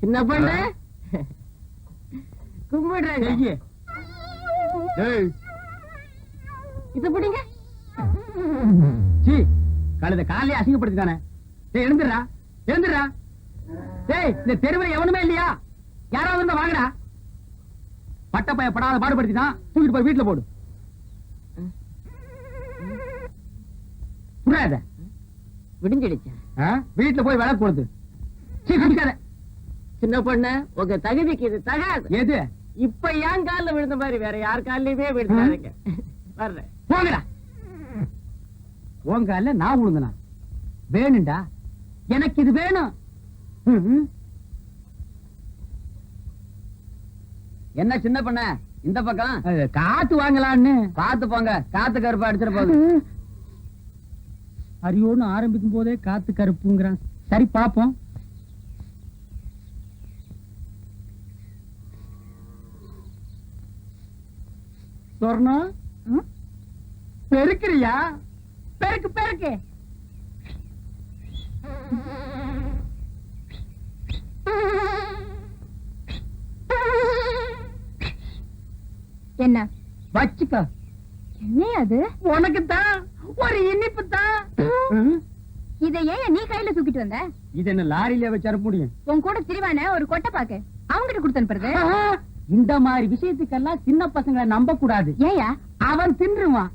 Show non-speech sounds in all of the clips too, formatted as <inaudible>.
சின்ன பொண்ணு? கும்பிடுறேங்க இது பிடிங்க. சீ, கழுத காலையே அசிங்கப்படுத்திட்டானே. டேய் எழுந்துடுறா. எழுந்துடுறா. டேய் இந்த தெருவில் எவனுமே இல்லையா? யாராவது இருந்தா வாங்கடா. பட்டப்பைய படாத பாடுபடுத்திட்டான். தூக்கிட்டு போய் வீட்டுல போடு. புரியாத? விடிஞ்சிடுச்சு? வீட்டுல போய் விளக்கு கொடுத்து சீ குடிக்காத. சின்ன பொண்ணு உங்க தகுதிக்கு இது தகாது. எது? இப்ப ஏன் கால்ல விழுந்த மாதிரி வேற யார் கால்லயுமே விழுந்தாருங்க வர்றேன். போங்கடா. உங்க அல்ல நான் விழுந்தனா? வேணும்டா. எனக்கு இது வேணும். என்ன சின்ன பண்ண? இந்த பக்கம்? காத்து வாங்கலான்னு. பாத்து போங்க. காத்து கருப்பு அடிச்சிட போகுது. அரியோன்னு ஆரம்பிக்கும் போதே காத்து கருப்புங்கிறான். சரி பாப்போம். சொர்ணம் பெருக்கிறியா? பெருக்கு பெருக்கு. என்ன? வச்சுக்க. என்ன அது? உனக்கு தான் ஒரு இனிப்பு தான் இதை ஏன் நீ கையில தூக்கிட்டு வந்த? இது என்ன லாரியில வச்சு முடியும்? உன் கூட திரிவான ஒரு கொட்டை பாக்கு. அவங்கிட்ட கொடுத்து அனுப்புறது. இந்த மாதிரி விஷயத்துக்கெல்லாம் சின்ன பசங்களை நம்ப கூடாது ஏயா? அவன் தின்றுவான்.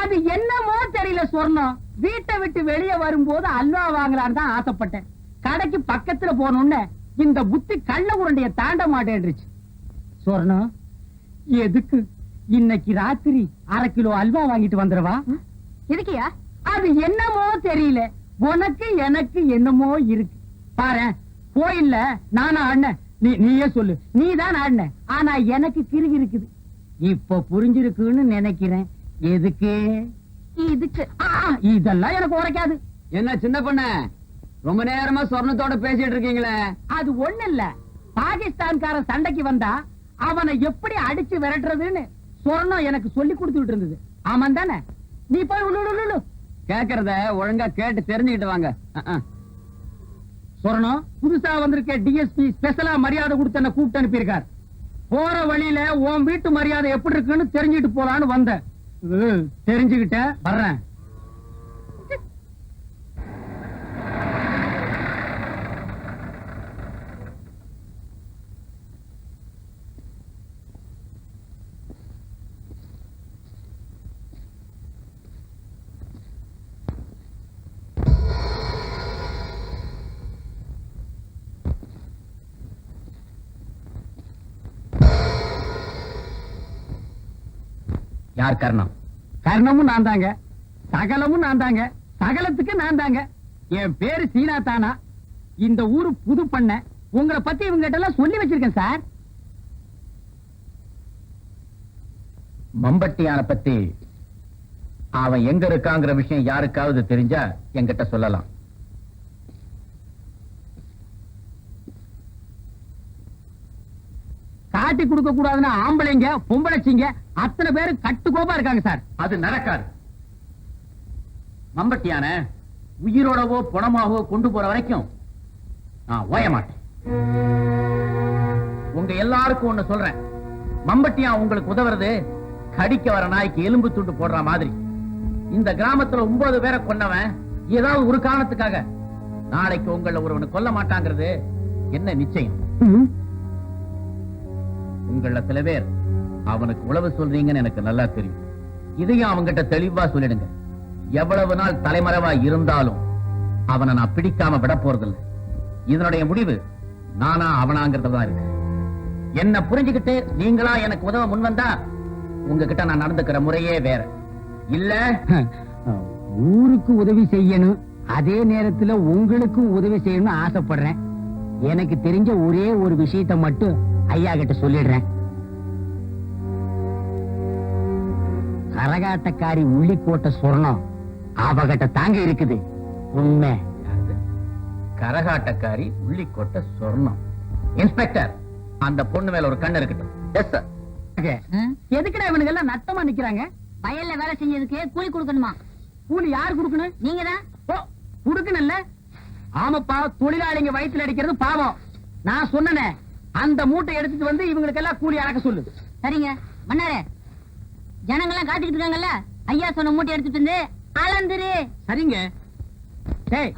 அது என்னமோ தெரியல சொர்ணம் வீட்டை விட்டு வெளியே வரும்போது அல்வா வாங்கலான்னு தான் ஆசைப்பட்டேன். கடைக்கு பக்கத்துல போனோன்னு இந்த புத்தி கள்ள உருண்டைய தாண்ட மாட்டேன்றுச்சு. சொர்ணம் எதுக்கு இன்னைக்கு ராத்திரி அரை கிலோ அல்வா வாங்கிட்டு வந்துடவா? எதுக்கியா அது என்னமோ தெரியல. உனக்கு எனக்கு என்னமோ இருக்கு. பாரு கோயில்ல நானா ஆடினேன் நீ நீயே சொல்லு. நீ தான் ஆடின. ஆனா எனக்கு கிறுகி இருக்குது. இப்ப புரிஞ்சிருக்குன்னு நினைக்கிறேன். எதுக்கு? இதுக்கு. இதெல்லாம் எனக்கு உரைக்காது. என்ன சின்ன பண்ண? ரொம்ப நேரமா சொர்ணத்தோட பேசிட்டு இருக்கீங்களே. அது ஒண்ணு இல்ல. பாகிஸ்தான்காரன் சண்டைக்கு வந்தா அவனை எப்படி அடிச்சு விரட்டுறதுன்னு சொர்ணம் எனக்கு சொல்லி கொடுத்துட்டு இருந்தது. ஆமாம் தானே? நீ போய். கேக்குறத ஒழுங்கா கேட்டு தெரிஞ்சுக்கிட்டு வாங்க. சொல்லணும் புதுசா வந்திருக்க டிஎஸ்பி ஸ்பெஷலா மரியாதை கொடுத்து என்ன கூப்பிட்டு அனுப்பியிருக்கார். போற வழியில உன் வீட்டு மரியாதை எப்படி இருக்குன்னு தெரிஞ்சுட்டு போலான்னு வந்தேன். உம், தெரிஞ்சுக்கிட்டேன். வர்றேன். யார் கர்ணம்? கர்ணமும் நான் தாங்க. சகலமும் நான் தாங்க. சகலத்துக்கு நான் தாங்க. என் பேரு சீனா தானா? இந்த ஊரு புது பண்ண. உங்களை பத்தி இவங்க எல்லாம் சொல்லி வச்சிருக்கேன் சார். மம்பட்டியான பத்தி அவன் எங்க இருக்காங்கிற விஷயம் யாருக்காவது தெரிஞ்சா என்கிட்ட சொல்லலாம். காட்டி கொடுக்க கூடாதுன்னு ஆம்பளைங்க பொம்பளைச்சிங்க அத்தனை பேரு கட்டுக்கோப்பா இருக்காங்க சார். அது நடக்காது. மம்பட்டியான உயிரோடவோ பணமாவோ கொண்டு போற வரைக்கும் நான் ஓய மாட்டேன். உங்க எல்லாருக்கும் ஒண்ணு சொல்றேன். மம்பட்டியா உங்களுக்கு உதவுறது கடிக்க வர நாய்க்கு எலும்பு துண்டு போடுற மாதிரி. இந்த கிராமத்துல ஒன்பது பேரை கொன்னவன் ஏதாவது ஒரு காரணத்துக்காக நாளைக்கு உங்களை ஒருவனை கொல்ல மாட்டாங்கிறது என்ன நிச்சயம்? உங்கள சில பேர் அவனுக்கு உழவு சொல்றீங்கன்னு எனக்கு நல்லா தெரியும். இதையும் அவங்கிட்ட தெளிவா சொல்லிடுங்க. எவ்வளவு நாள் தலைமறைவா இருந்தாலும் அவனை நான் பிடிக்காம விட போறதில்லை. இதனுடைய முடிவு நானா அவனாங்கிறது தான் இருக்கு. என்ன புரிஞ்சுக்கிட்டு நீங்களா எனக்கு உதவ முன் வந்தா உங்ககிட்ட நான் நடந்துக்கிற முறையே வேற. இல்ல? <laughs> ஊருக்கு உதவி செய்யணும். அதே நேரத்துல உங்களுக்கும் உதவி செய்யணும்னு ஆசைப்படுறேன். எனக்கு தெரிஞ்ச ஒரே ஒரு விஷயத்தை மட்டும் ஐயா கிட்ட சொல்லிடுறேன். கரகாட்டக்காரி உள்ளிக்கோட்டை சொர்ணம் அவகிட்ட தாங்க இருக்குது. உண்மை. கரகாட்டக்காரி உள்ளிக்கோட்டை சொர்ணம். இன்ஸ்பெக்டர் அந்த பொண்ணு மேல ஒரு கண்ணு இருக்கட்டும். எஸ் சார் எதுக்குடா இவனுங்க எல்லாம் நட்டமா நிக்கிறாங்க? வயல்ல வேலை செஞ்சதுக்கு கூலி கொடுக்கணுமா? கூலி யார் கொடுக்கணும்? நீங்க தான் ஓ குடுக்கணும்ல. ஆமாப்பா தொழிலாளிங்க வயித்துல அடிக்கிறது பாவம். நான் சொன்னனே அந்த மூட்டை எடுத்துட்டு வந்து இவங்களுக்கு எல்லாம் கூலி அடக்க சொல்லு. சரிங்க. மன்னாரே ஜனங்கெல்லாம் காத்துக்கிட்டு இருக்காங்கல்ல? ஐயா சொன்ன மூட்டை எடுத்துட்டு வந்து அளந்துரு. சரிங்க. டேய்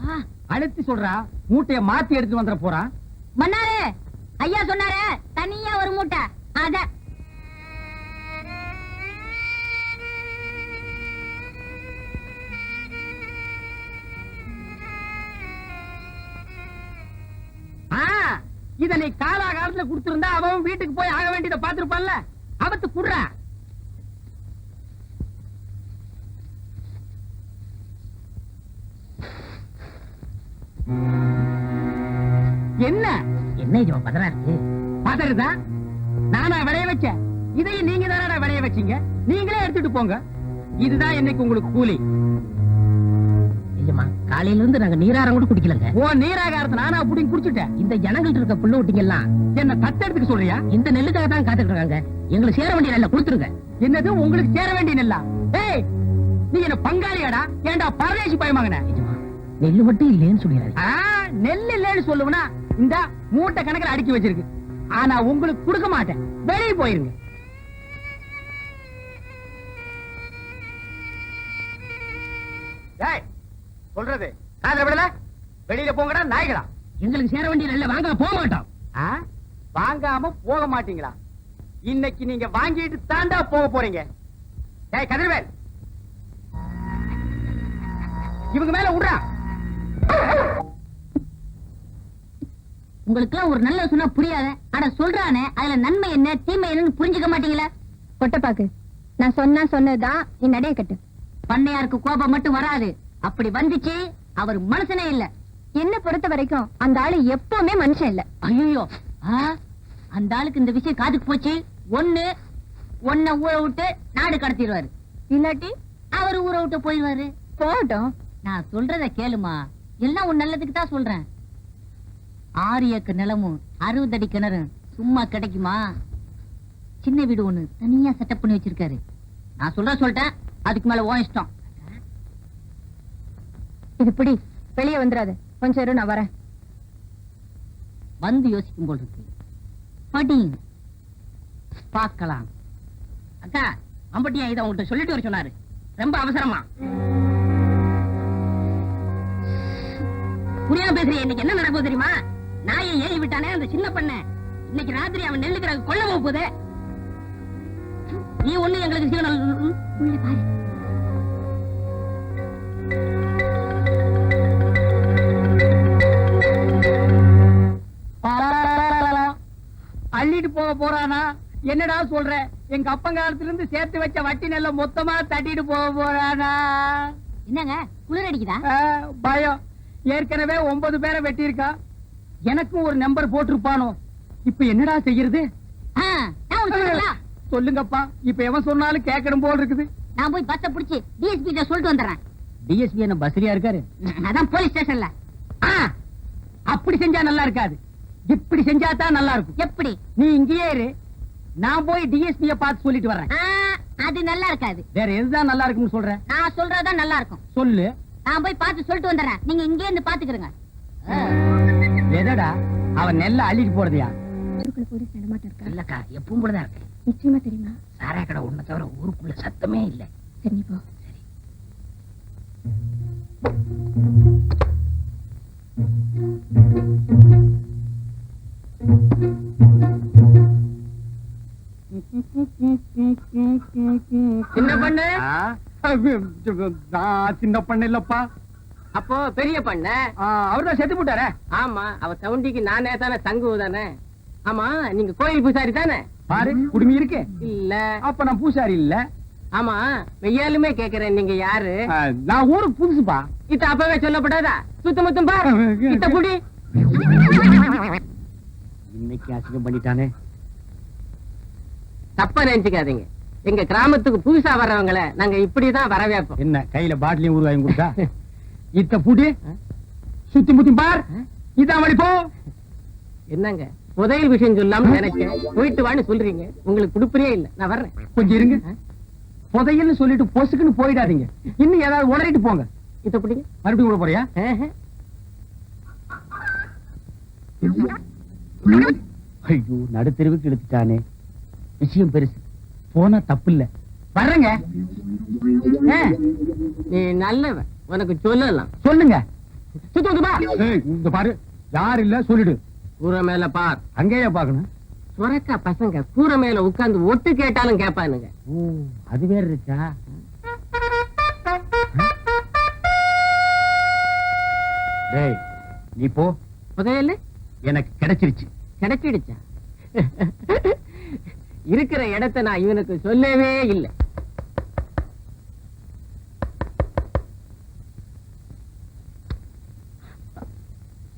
அழுத்தி சொல்றா மூட்டைய மாத்தி எடுத்து வந்துட போறான் மன்னாரே ஐயா சொன்னாரே தனியா ஒரு மூட்டை. அத இத நீ காலாகாலத்துல கொடுத்திருந்தா அவன் வீட்டுக்கு போய் ஆக வேண்டியதை பாத்துருப்பான்ல அவத்து குடுறா. என்ன? என்ன இது பதறா இருக்கு? பதறுதா? நானா விளைய வச்சேன் இதையும் நீங்க தானடா விளைய வச்சீங்க? நீங்களே எடுத்துட்டு போங்க. இதுதான் இன்னைக்கு உங்களுக்கு கூலி. நிஜமா? காலையில இருந்து நாங்க நீராரம் கூட குடிக்கலங்க. ஓ நீராகாரத்தை நானா அப்படி குடிச்சுட்டேன். இந்த ஜனங்கள்ட்ட இருக்க புள்ள விட்டீங்க எல்லாம் என்ன தத்தெடுத்துக்க சொல்றியா? இந்த நெல்லுக்காக தான் காத்துட்டு இருக்காங்க. எங்களுக்கு சேர வேண்டிய நெல்லை கொடுத்துருங்க. என்னது உங்களுக்கு சேர வேண்டிய நெல்லா? ஏய் நீ என்ன பங்காளியாடா? ஏன்டா பரதேசி பயமாங்கன நெல்லு மட்டும் இல்லைன்னு சொல்லிடுறாரு நெல் இல்லைன்னு சொல்லுவனா இந்த மூட்டை கணக்குல அடுக்கி வச்சிருக்கு. ஆனா உங்களுக்கு கொடுக்க மாட்டேன். வெளியே போயிருங்க. ஏய், சொல்றது? காதுல விடல? வெளியில போங்கடா நாய்களா? எங்களுக்கு சேர வேண்டிய நெல்லை வாங்க போக மாட்டோம்? வாங்காம போக மாட்டீங்களா? இன்னைக்கு நீங்க வாங்கிட்டு தாண்டா போக போறீங்க. ஏய் கதிர்வேல். இவங்க மேல விடுறா உங்களுக்கு ஒரு நல்ல சொன்னா புரியாத. அட சொல்றானே அதுல நன்மை என்ன தீமை என்னன்னு புரிஞ்சுக்க மாட்டீங்களா? கொட்டப்பாக்கு. நான் சொன்னா சொன்னதுதான் நீ நடைய கட்டு. பண்ணையாருக்கு கோபம் மட்டும் வராது. அப்படி வந்துச்சு அவர் மனுஷனே இல்ல. என்ன பொறுத்த வரைக்கும் அந்த ஆளு எப்பவுமே மனுஷன் இல்ல. ஐயோ அந்த ஆளுக்கு இந்த விஷயம் காதுக்கு போச்சு? ஒண்ணு ஒன்ன ஊரை விட்டு நாடு கடத்திடுவாரு. இல்லாட்டி? அவர் ஊரை விட்டு போயிடுவாரு. போகட்டும். நான் சொல்றத கேளுமா. எல்லாம் உன் நல்லதுக்கு தான் சொல்றேன். ஆறு ஏக்கர் நிலமும் அறுபது அடி கிணறும் சும்மா கிடைக்குமா? சின்ன வீடு ஒண்ணு தனியா செட்டப் பண்ணி வச்சிருக்காரு. நான் சொல்ற சொல்லிட்டேன். அதுக்கு மேல உன் இஷ்டம். இது பிடி வெளியே வந்துடாது கொஞ்சம் இரு நான் வரேன் வந்து யோசிக்கும் போல் இருக்கு படி பார்க்கலாம் அக்கா அம்பட்டியா இதை உங்கள்கிட்ட சொல்லிட்டு வர சொன்னாரு ரொம்ப அவசரமா புரியாம பேசுறிய இன்னைக்கு என்ன நடக்கும் தெரியுமா நாயை ஏறி விட்டானே அந்த சின்ன பண்ண இன்னைக்கு ராத்திரி அவன் நெல்லுக்கிற கொல்ல போகுது நீ ஒண்ணு எங்களுக்கு உள்ள பாரு போக போறானா? என்னடா சொல்ற? எங்க அப்பங்காலத்துல இருந்து சேர்த்து வச்ச வட்டி நெல்ல மொத்தமா தட்டிட்டு போக போறானா? என்னங்க? குளிர் அடிக்குதா? பயம். ஏற்கனவே ஒன்பது பேரை வெட்டியிருக்கா. எனக்கும் ஒரு நம்பர் போட்டிருப்பானோ? இப்ப என்னடா செய்யறது? சொல்லுங்கப்பா. இப்ப எவன் சொன்னாலும் கேட்கணும் போல் இருக்குது. நான் போய் பஸ்ஸ புடிச்சு டிஎஸ்பி கிட்ட சொல்லிட்டு வந்துடுறேன். டிஎஸ்பி என்ன பஸ்லியா இருக்காரு? அதான் போலீஸ் ஸ்டேஷன்ல. அப்படி செஞ்சா நல்லா இருக்காது. இப்படி செஞ்சா தான் நல்லா இருக்கும் எப்படி? நீ இங்கேயே இரு. நான் போய் டிஎஸ்பிய பார்த்து சொல்லிட்டு வர்றேன். ஆ, அது நல்லா இருக்காது வேற எதுதான் நல்லா இருக்கும்னு சொல்ற? நான் சொல்றதுதான் நல்லா இருக்கும் சொல்லு. நான் போய் பார்த்து சொல்லிட்டு வந்துடுறேன். நீங்க இங்கே இருந்து பாத்துக்கிறங்க எதடா அவன் நெல்ல அள்ளிட்டு போறதையா? ஊருக்குள்ள போலீஸ் நடமாட்டம் இருக்கா? இல்லக்கா எப்பவும் போலதான் இருக்கு. நிச்சயமா தெரியுமா? சாராய கடை ஒண்ணு தவிர ஊருக்குள்ள சத்தமே இல்ல. சரி போ. சின்ன பண்ணு? நான் சின்ன பண்ண இல்லப்பா. அப்போ பெரிய பண்ண? அவர்தான் செத்து போட்டாரே. ஆமா அவ சவுண்டிக்கு நானே தானே தங்கு தானே. ஆமா நீங்க கோயில் பூசாரி தானே? பாரு குடுமி இருக்கு. இல்ல. அப்ப நான் பூசாரி இல்ல. ஆமா மெய்யாலுமே கேக்குறேன் நீங்க யாரு? நான் ஊருக்கு புதுசுப்பா. இத்த அப்பவே சொல்லப்படாதா? சுத்த முத்தம் இத்த அசிங்கம் பண்ணிட்டானே. தப்பா நினைச்சுக்காதீங்க. எங்க கிராமத்துக்கு புதுசா வர்றவங்கள நாங்க இப்படிதான் வரவேற்போம். என்ன கையில பாட்டிலையும் ஊறுகாயும் கொடுத்தா? <laughs> இத்த புடி சுத்தி முத்தி பார். இதான் வழி போ. என்னங்க புதையல் விஷயம் சொல்லாம நினைச்சேன். போயிட்டு வான்னு சொல்றீங்க. உங்களுக்கு குடுப்பறியே இல்ல. நான் வர்றேன். கொஞ்சம் இருங்க. புதையல்னு சொல்லிட்டு பொசுக்குன்னு போயிடாதீங்க. இன்னும் ஏதாவது உளறிட்டு போங்க. இத பிடிங்க. மறுபடியும் கூட போறியா. ஐயோ நடுத்தெருவுக்கு இழுத்துட்டானே. விஷயம் பெருசு. போனா தப்பு இல்ல வர்றேங்க நீ நல்லவன். உனக்கு சொல்லலாம். சொல்லுங்க. இந்த பாரு. யார் இல்ல சொல்லிடு. கூரை மேல பார். அங்கேயே பாக்கணும்? சுரக்கா பசங்க கூரை மேல உட்கார்ந்து ஒட்டு கேட்டாலும் கேட்பானுங்க ஓ அது வேற இருக்கா? டேய் நீ போ. புதையல? எனக்கு கிடைச்சிருச்சு. கிடைச்சிடுச்சா இருக்கிற இடத்த நான் இவனுக்கு சொல்லவே இல்லை.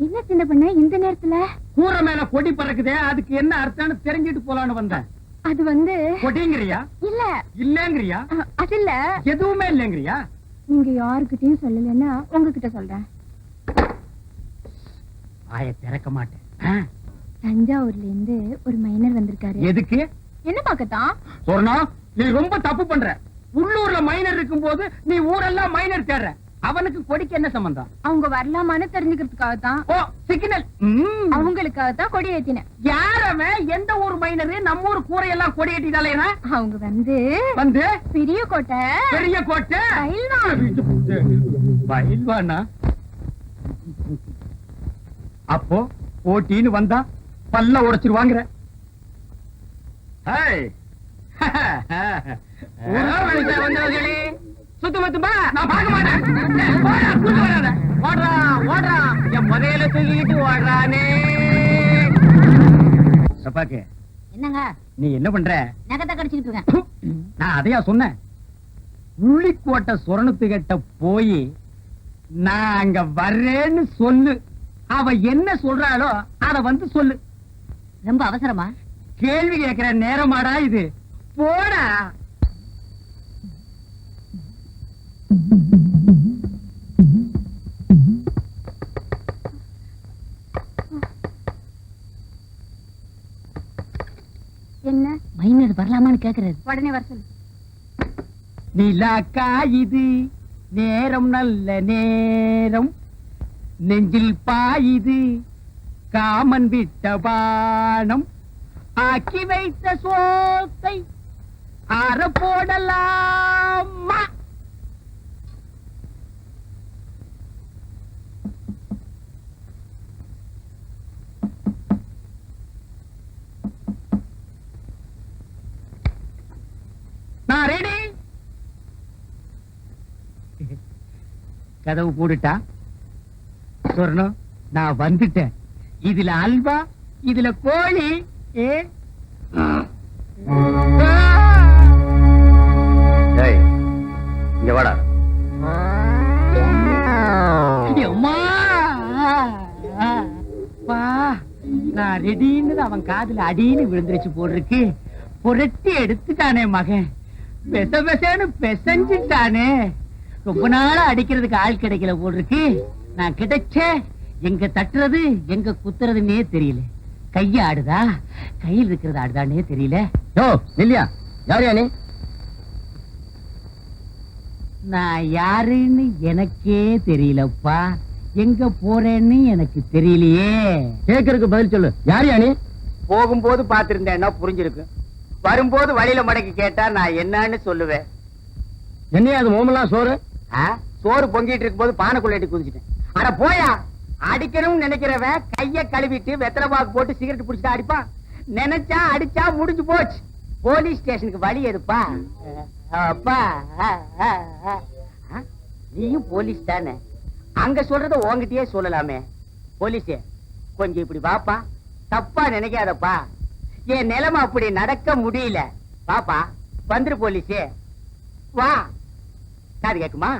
என்ன சின்ன பண்ண இந்த நேரத்துல? கூரை மேல கொடி பறக்குதே அதுக்கு என்ன அர்த்தம்னு தெரிஞ்சிட்டு போலான்னு வந்தேன் அது வந்து கொடிங்கிறியா? இல்ல. இல்லங்கிறியா? அது இல்ல. எதுவுமே இல்லங்கிறியா? நீங்க யாருக்கிட்டயும் சொல்லலைன்னா உங்ககிட்ட சொல்றேன். ஆய திறக்க மாட்டேன். தஞ்சாவூர்ல இருந்து ஒரு மைனர் வந்திருக்காரு. எதுக்கு? என்ன பாக்கத்தான் சொன்னா நீ ரொம்ப தப்பு பண்ற. உள்ளூர்ல மைனர் இருக்கும்போது நீ ஊரெல்லாம் மைனர் தேடுற. அவனுக்கு கொடிக்கு என்ன சம்பந்தம்? அவங்க வரலாமான்னு தெரிஞ்சுக்கிறதுக்காக தான் ஓ சிக்னல் அவங்களுக்காக தான் கொடி ஏத்தினேன். யாரவன் எந்த ஊர் மைனரு நம்ம ஊர் கூரையெல்லாம் கொடி கட்டிட்டாலேனா அவங்க வந்து வந்து? பெரிய கோட்டை. பெரிய கோட்டை. பயில்வானா அப்போ போட்டின்னு வந்தா பல்ல உடைச்சிரு வாங்குற. <laughs> வந்தவர்களே சுத்து மத்துமா நான் பார்க்க மாட்டேன். <laughs> போடா, கூட்டு வராத. ஓடுறா ஓடுறா. என் புதையல தூக்கிட்டு ஓடுறானே. சப்பாக்கு என்னங்க? நீ என்ன பண்ற? நகத்தை கடிச்சுக்கிட்டு இருக்கேன். நான் அதையா சொன்னேன். உள்ளிக்கோட்டை சுரணத்துக்கிட்ட போய் நான் அங்க வர்றேன்னு சொல்லு. அவ என்ன சொல்றாளோ அத வந்து சொல்லு. ரொம்ப அவசரமா? கேள்வி கேட்கிற நேரமாடா இது. போடா. என்ன? மைனர் வரலாமான்னு கேக்குறாரு. உடனே வர சொல்லு. நிலாக்கா இது. நேரம் நல்ல நேரம். நெஞ்சில் பாயுது. காமன் விட்ட பானம் ஆக்கி வைத்த சோத்தை ஆற போடலாமா? நான் ரெடி கதவு போடுட்டா? சொர்ணம் நான் வந்துட்டேன். இதுல அல்வா இதுல கோழி ஏ? இங்க வாடா. நான் ரெடின்னு அவன் காதுல அடின்னு விழுந்துருச்சு போட்டிருக்கு. புரட்டி எடுத்துட்டானே மகன். பெச பெசன்னு பெசஞ்சிட்டானே. ரொம்ப நாளா அடிக்கிறதுக்கு ஆள் கிடைக்கல போட்டிருக்கு. நான் கிடைச்ச எங்க தட்டுறது எங்க குத்துறதுன்னே தெரியல. கைய ஆடுதா? கையில் இருக்கிறது ஆடுதானே தெரியல. யோ நில்லியா? யார் நீ? நான் யாருன்னு எனக்கே தெரியலப்பா. எங்க போறேன்னு எனக்கு தெரியலையே. கேக்குறதுக்கு பதில் சொல்லு. யார் நீ? போகும்போது பாத்திருந்தேன்னா புரிஞ்சிருக்கு. வரும்போது வழியில மடக்கி கேட்டா நான் என்னன்னு சொல்லுவேன். என்னையா அது மோமெல்லாம் சோறு? சோறு பொங்கிட்டு இருக்கும்போது பானைக்குள்ள எட்டி குதிச்சிட்டேன். அட போயா! அடிக்கணும்னு நினைக்கிறவன் கைய கழுவிட்டு வெத்தலை பாக்கு போட்டு சிகரெட் பிடிச்சிட்டு அடிப்பான் நினைச்சா அடிச்சா முடிஞ்சு போச்சு. போலீஸ் ஸ்டேஷனுக்கு வழி எதுப்பா அப்பா நீயும் போலீஸ் தானே? அங்க சொல்றத உன்கிட்டயே சொல்லலாமே. போலீஸே கொஞ்சம் இப்படி வாப்பா. தப்பா நினைக்காதப்பா. என் நிலைமை அப்படி நடக்க முடியல. பாப்பா வந்துரு போலீஸே. வா. காது கேக்குமா?